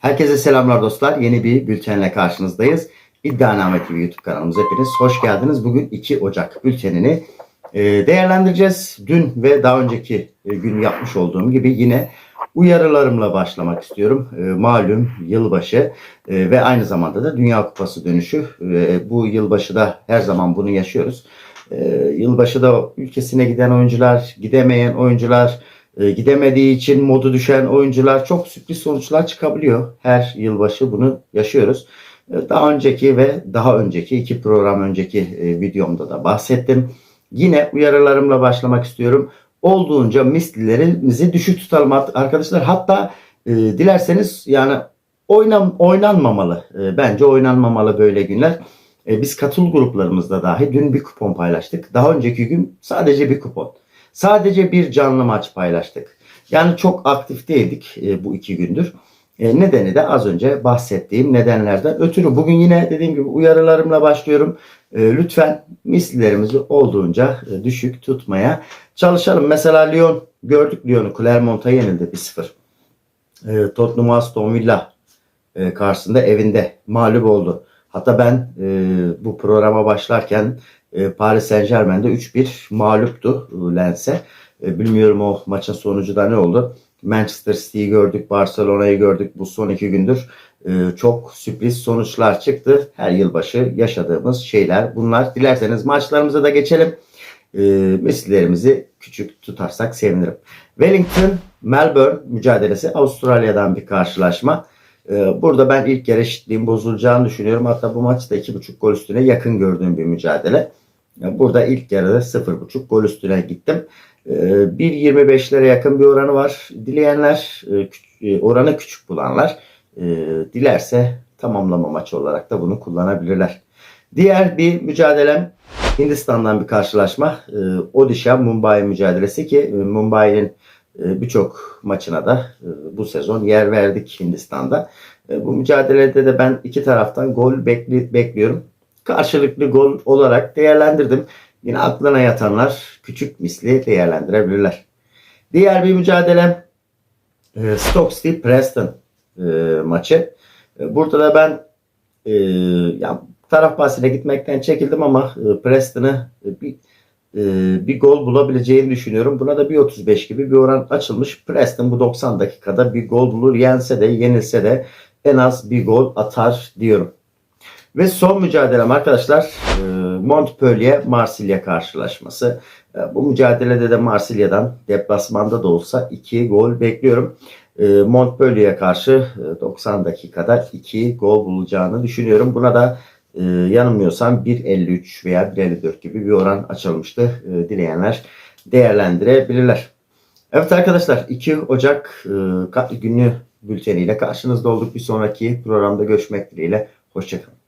Herkese selamlar dostlar. Yeni bir bültenle karşınızdayız. İddianame TV YouTube kanalımıza hepiniz hoş geldiniz. Bugün 2 Ocak bültenini e, değerlendireceğiz. Dün ve daha önceki e, gün yapmış olduğum gibi yine uyarılarımla başlamak istiyorum. E, malum yılbaşı ve aynı zamanda da Dünya Kupası dönüşü. Bu yılbaşı da her zaman bunu yaşıyoruz. Yılbaşı da ülkesine giden oyuncular, gidemeyen oyuncular, e, gidemediği için modu düşen oyuncular çok sürpriz sonuçlar çıkabiliyor. Her yılbaşı bunu yaşıyoruz. E, Daha önceki ve daha önceki iki program önceki e, videomda da bahsettim. Yine uyarılarımla başlamak istiyorum. Olduğunca mislilerimizi düşük tutalım arkadaşlar. Hatta e, dilerseniz yani oynan, oynanmamalı. E, bence oynanmamalı böyle günler. E, biz katıl gruplarımızda dahi dün bir kupon paylaştık. Daha önceki gün sadece bir kupon. Sadece bir canlı maç paylaştık. Yani çok aktif değildik e, bu iki gündür. E, nedeni de az önce bahsettiğim nedenlerden ötürü. Bugün yine dediğim gibi uyarılarımla başlıyorum. E, lütfen mislilerimizi olduğunca e, düşük tutmaya çalışalım. Mesela Lyon gördük Lyon'u Clermont'a yenildi 1-0. E, Tottenham Aston Villa e, karşısında evinde mağlup oldu. Hatta ben e, bu programa başlarken e, Paris Saint Germain'de 3-1 mağluptu e, Lens'e. E, bilmiyorum o maçın sonucu da ne oldu. Manchester City'yi gördük, Barcelona'yı gördük bu son iki gündür. E, çok sürpriz sonuçlar çıktı. Her yılbaşı yaşadığımız şeyler bunlar. Dilerseniz maçlarımıza da geçelim. E, mislilerimizi küçük tutarsak sevinirim. Wellington Melbourne mücadelesi Avustralya'dan bir karşılaşma. Ee, Burada ben ilk yarı eşitliğin bozulacağını düşünüyorum. Hatta bu maçta 2.5 gol üstüne yakın gördüğüm bir mücadele. Yani Burada ilk yarıda 0.5 gol üstüne gittim. Ee, 1.25'lere yakın bir oranı var. Dileyenler, e, e, oranı küçük bulanlar dilerse tamamlama maçı olarak da bunu kullanabilirler. Diğer bir mücadelem Hindistan'dan bir karşılaşma. Odisha Mumbai mücadelesi ki e, Mumbai'nin birçok maçına da e, bu sezon yer verdik Hindistan'da. E, Bu mücadelede de ben iki taraftan gol bekli, bekliyorum. Karşılıklı gol olarak değerlendirdim. Yine aklına yatanlar küçük misli değerlendirebilirler. Diğer bir mücadelem e, Stoke City Preston maçı. Burada da ben ya taraf bahsine gitmekten çekildim ama Preston'ı bir e, bir gol bulabileceğini düşünüyorum. Buna da bir 35 gibi bir oran açılmış. Preston bu 90 dakikada bir gol bulur. Yense de yenilse de en az bir gol atar diyorum. Ve son mücadelem arkadaşlar e, Montpellier Marsilya karşılaşması. E, Bu mücadelede de Marsilya'dan deplasmanda da olsa 2 gol bekliyorum. E, Montpellier'e karşı e, 90 dakikada 2 gol bulacağını düşünüyorum. Buna da e, yanılmıyorsam 1.53 veya 1.54 gibi bir oran açılmıştı. E, dileyenler değerlendirebilirler. Evet arkadaşlar 2 Ocak e, günlü bülteniyle karşınızda olduk. Bir sonraki programda görüşmek dileğiyle. Hoşçakalın.